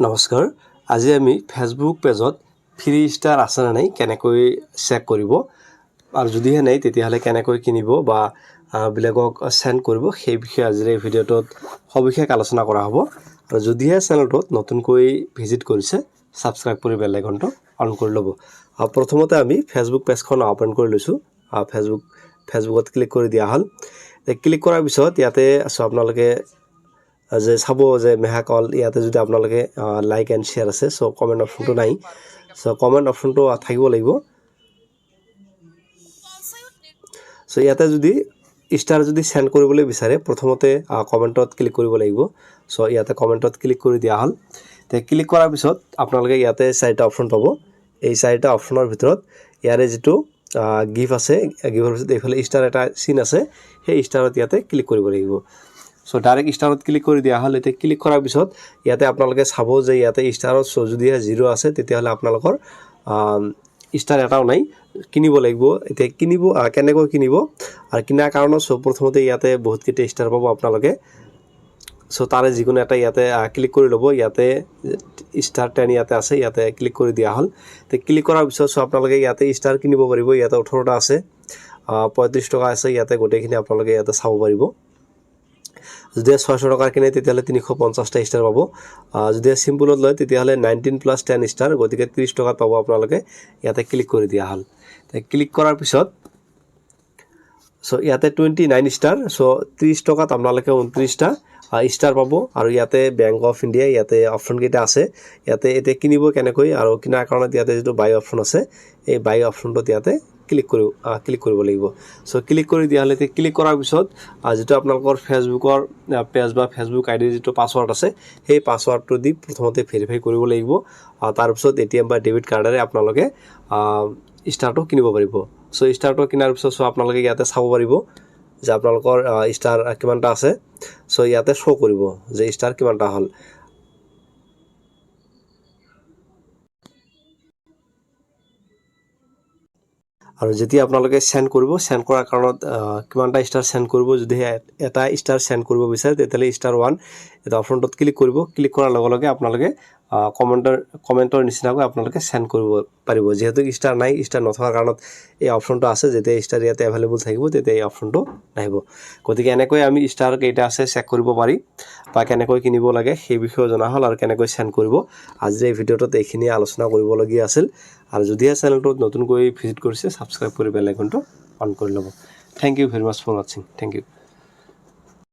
নমস্কাৰ। আজি আমি ফেচবুক পেজত ফ্ৰী ষ্টাৰ আছেনে নাই কেনেকৈ চেক কৰিব আৰু যদিহে নাই, তেতিয়াহ'লে কেনেকৈ কিনিব বা বেলেগক চেণ্ড কৰিব সেই বিষয়ে আজিৰ এই ভিডিঅ'টোত সবিশেষ আলোচনা কৰা হ'ব। আৰু যদিহে চেনেলটোত নতুনকৈ ভিজিট কৰিছে ছাবস্ক্ৰাইব কৰি বেল আইকনটো অন কৰি ল'ব। আৰু প্ৰথমতে আমি ফেচবুক পেজখন অ'পেন কৰি লৈছোঁ। ফেচবুক ফেচবুকত ক্লিক কৰি দিয়া হ'ল। ক্লিক কৰাৰ পিছত ইয়াতে আছোঁ আপোনালোকে যে চাব যে মেহা কল ইয়াতে যদি আপোনালোকে লাইক এণ্ড শ্বেয়াৰ আছে চ' কমেণ্ট অপশ্যনটো নাই। চ' কমেণ্ট অপশ্যনটো থাকিব লাগিব। চ' ইয়াতে যদি ষ্টাৰ যদি চেণ্ড কৰিবলৈ বিচাৰে, প্ৰথমতে কমেণ্টত ক্লিক কৰিব লাগিব। চ' ইয়াতে কমেণ্টত ক্লিক কৰি দিয়া হ'ল। তে ক্লিক কৰাৰ পিছত আপোনালোকে ইয়াতে চাৰিটা অপশ্যন পাব। এই চাৰিটা অপশ্যনৰ ভিতৰত ইয়াৰে যিটো গিফ্ট আছে গিফ্টৰ পিছত এইফালে ষ্টাৰ এটা চিন আছে, সেই ষ্টাৰত ইয়াতে ক্লিক কৰিব লাগিব। চ' ডাইৰেক্ট ষ্টাৰত ক্লিক কৰি দিয়া হ'ল, এতিয়া ক্লিক কৰাৰ পিছত, ইয়াতে আপোনালোকে চাব যে ইয়াতে ষ্টাৰত যদিহে জিৰ' আছে, তেতিয়াহ'লে আপোনালোকৰ ষ্টাৰ এটাও নাই, কিনিব লাগিব। এতিয়া কিনিব কেনেকৈ কিনিব? আৰু কিনাৰ কাৰণত চ' প্ৰথমতে ইয়াতে বহুতকেইটা ষ্টাৰ পাব আপোনালোকে। চ' তাৰে যিকোনো এটা ইয়াতে ক্লিক কৰি ল'ব। ইয়াতে ষ্টাৰ টেন ইয়াতে আছে, ইয়াতে ক্লিক কৰি দিয়া হ'ল। তে ক্লিক কৰাৰ পিছত চ' আপোনালোকে ইয়াতে ষ্টাৰ কিনিব পাৰিব। ইয়াতে ওঠৰটা আছে পঁয়ত্ৰিছ টকা আছে, ইয়াতে গোটেইখিনি আপোনালোকে ইয়াতে চাব পাৰিব। যদি ছয়শো টকাৰ কিনে, তেতিয়াহ'লে তিনিশ পঞ্চাছটা ষ্টাৰ পাব। যদি চিম্পুলত লয়, তেতিয়াহ'লে নাইনটিন প্লাছ টেন ষ্টাৰ গতিকে ত্ৰিছ টকাত পাব আপোনালোকে। ইয়াতে ক্লিক কৰি দিয়া হ'ল। ক্লিক কৰাৰ পিছত চ' ইয়াতে টুৱেণ্টি নাইন ষ্টাৰ চ' ত্ৰিছ টকাত আপোনালোকে ঊনত্ৰিছটা ষ্টাৰ পাব। আৰু ইয়াতে বেংক অফ ইণ্ডিয়া ইয়াতে অপশ্যনকেইটা আছে। ইয়াতে এতিয়া কিনিব কেনেকৈ আৰু কিনাৰ কাৰণত ইয়াতে যিটো বাই অপশ্যন আছে, এই বাই অপশ্যনটোত ইয়াতে ক্লিক কৰিব ক্লিক কৰিব লাগিব। চ' ক্লিক কৰি দিয়া হ'লে ক্লিক কৰাৰ পিছত যিটো আপোনালোকৰ ফেচবুকৰ পেজ বা ফেচবুক আই ডিৰ যিটো পাছৱৰ্ড আছে, সেই পাছৱৰ্ডটো দি প্ৰথমতে ভেৰিফাই কৰিব লাগিব। তাৰপিছত এ টি এম বা ডেবিট কাৰ্ডেৰে আপোনালোকে ষ্টাৰটো কিনিব পাৰিব। চ' ষ্টাৰটো কিনাৰ পিছত চ' আপোনালোকে ইয়াতে চাব পাৰিব। যে আপোনালোকৰ ষ্টাৰ কিমানটা আছে? চ' ইয়াতে শ্ব' কৰিব যে ষ্টাৰ কিমানটা হ'ল। আৰু যেতিয়া আপোনালোকে চেণ্ড কৰিব চেণ্ড কৰাৰ কাৰণত কিমানটা ষ্টাৰ চেণ্ড কৰিব যদিহে এটা ষ্টাৰ চেণ্ড কৰিব বিচাৰে, তেতিয়াহ'লে ষ্টাৰ ওৱান এটা অপশ্যনটোত ক্লিক কৰিব। ক্লিক কৰাৰ লগে লগে আপোনালোকে কমেণ্টৰ কমেণ্টৰ নিচিনাকৈ আপোনালোকে চেণ্ড কৰিব পাৰিব। যিহেতু ষ্টাৰ নাই ষ্টাৰ নথকাৰ কাৰণত এই অপশ্যনটো আছে, যেতিয়া ষ্টাৰ ইয়াতে এভেইলেবল থাকিব, তেতিয়া এই অপশ্যনটো নাহিব। গতিকে এনেকৈ আমি ষ্টাৰ কেইটা আছে চেক কৰিব পাৰি, বা কেনেকৈ কিনিব লাগে সেই বিষয়ে জনা হ'ল আৰু কেনেকৈ চেণ্ড কৰিব। আজিৰ এই ভিডিঅ'টোত এইখিনি আলোচনা কৰিবলগীয়া আছিল। আৰু যদিহে চেনেলটোত নতুনকৈ ভিজিট কৰিছে ছাবস্ক্ৰাইব কৰি বেল আইকনটো অন কৰি ল'ব। Thank you very much for ৱাচিং thank you